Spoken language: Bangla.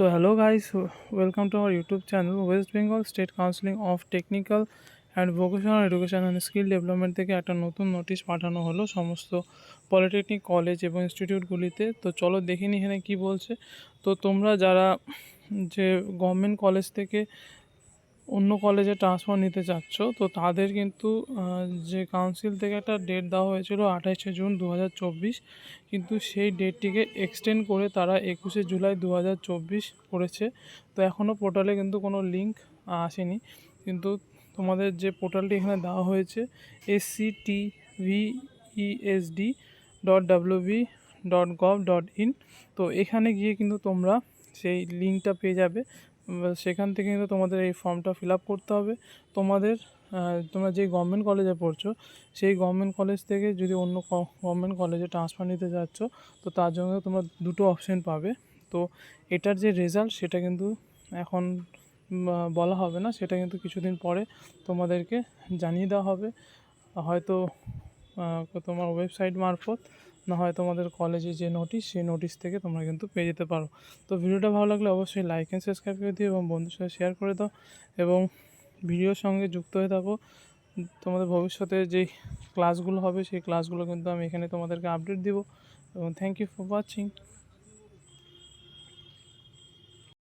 So hello guys welcome to our YouTube channel West Bengal state counselling of technical and vocational education and skill development থেকে একটা নতুন নোটিশ পাঠানো হলো সমস্ত পলিটেকনিক কলেজ এবং ইনস্টিটিউটগুলিতে তো চলো দেখে নি এখানে কী বলছে। তো তোমরা যারা যে গভর্নমেন্ট কলেজ থেকে অন্য কলেজে ট্রান্সফার নিতে চাচ্ছ, তো তাদের কিন্তু যে কাউন্সিল থেকে একটা ডেট দেওয়া হয়েছিল আঠাশে জুন দু হাজার চব্বিশ, কিন্তু সেই ডেটটিকে এক্সটেন্ড করে তারা একুশে জুলাই দু হাজার চব্বিশ করেছে। তো এখনও পোর্টালে কিন্তু কোনো লিঙ্ক আসেনি। কিন্তু তোমাদের যে পোর্টালটি এখানে দেওয়া হয়েছে S C T V E S D dot W B dot gov dot in তো এখানে গিয়ে কিন্তু তোমরা সেই লিঙ্কটা পেয়ে যাবে। সেখান থেকে কিন্তু তোমাদের এই ফর্মটা ফিল আপ করতে হবে। তোমাদের তোমরা যে গভর্নমেন্ট কলেজে পড়ছো, সেই গভর্নমেন্ট কলেজ থেকে যদি অন্য গভর্নমেন্ট কলেজে ট্রান্সফার নিতে যাচ্ছ, তো তার জন্য তোমরা দুটো অপশন পাবে। তো এটার যে রেজাল্ট সেটা কিন্তু এখন বলা হবে না, সেটা কিন্তু কিছুদিন পরে তোমাদেরকে জানিয়ে দেওয়া হবে। হয়তো তোমার ওয়েবসাইট মারফত না হয় তোমাদের কলেজে যে নোটিশ সেই নোটিশ থেকে তোমরা কিন্তু পেয়ে যেতে পারো। তো ভিডিওটা ভালো লাগলে অবশ্যই লাইক অ্যান্ড সাবস্ক্রাইব করে দিও এবং বন্ধুর সাথে শেয়ার করে দাও এবং ভিডিওর সঙ্গে যুক্ত হয়ে থাকো। তোমাদের ভবিষ্যতে যেই ক্লাসগুলো হবে, সেই ক্লাসগুলো কিন্তু আমি এখানে তোমাদেরকে আপডেট দিব। এবং থ্যাংক ইউ ফর ওয়াচিং